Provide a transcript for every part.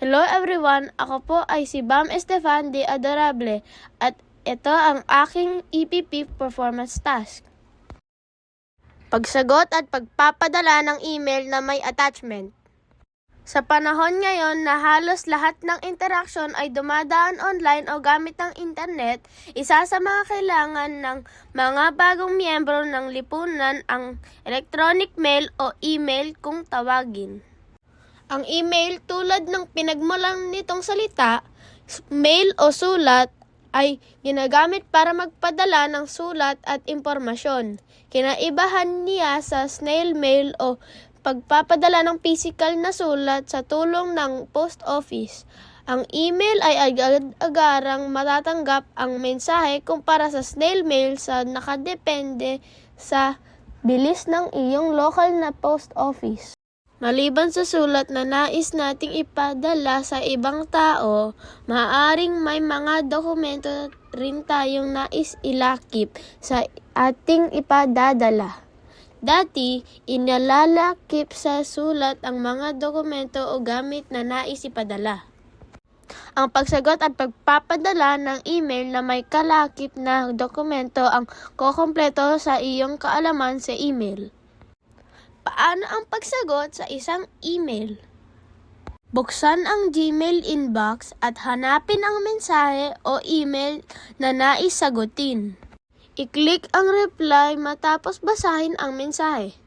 Hello everyone, ako po ay si Bam Estefan de Adorable at ito ang aking EPP performance task. Pagsagot at pagpapadala ng email na may attachment. Sa panahon ngayon na halos lahat ng interaksyon ay dumadaan online o gamit ng internet, isa sa mga kailangan ng mga bagong miyembro ng lipunan ang electronic mail o email kung tawagin. Ang email tulad ng pinagmulan nitong salita, mail o sulat, ay ginagamit para magpadala ng sulat at impormasyon. Kinaibahan niya sa snail mail o pagpapadala ng physical na sulat sa tulong ng post office. Ang email ay agad-agarang matatanggap ang mensahe kumpara sa snail mail sa nakadepende sa bilis ng iyong local na post office. Maliban sa sulat na nais nating ipadala sa ibang tao, maaaring may mga dokumento rin tayong nais ilakip sa ating ipadadala. Dati, inalalakip sa sulat ang mga dokumento o gamit na nais ipadala. Ang pagsagot at pagpapadala ng email na may kalakip na dokumento ang kokompleto sa iyong kaalaman sa email. Paano ang pagsagot sa isang email? Buksan ang Gmail inbox at hanapin ang mensahe o email na nais sagutin. I-click ang reply matapos basahin ang mensahe.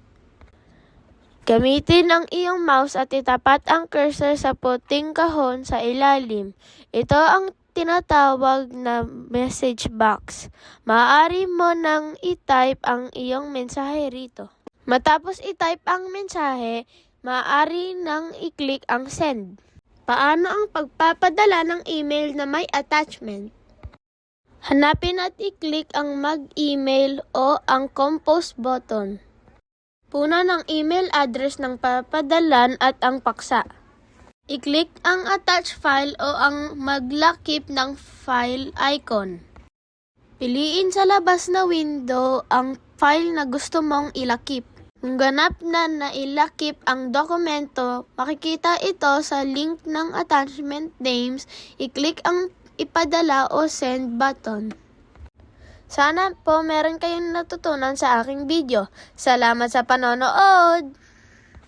Gamitin ang iyong mouse at itapat ang cursor sa puting kahon sa ilalim. Ito ang tinatawag na message box. Maaari mo nang i-type ang iyong mensahe rito. Matapos i-type ang mensahe, maaari nang i-click ang send. Paano ang pagpapadala ng email na may attachment? Hanapin at i-click ang mag-email o ang compose button. Puna ng email address ng papadalan at ang paksa. I-click ang attach file o ang maglakip ng file icon. Piliin sa labas na window ang file na gusto mong ilakip. Kung ganap na nailakip ang dokumento, makikita ito sa link ng attachment names, i-click ang ipadala o send button. Sana po meron kayong natutunan sa aking video. Salamat sa panonood!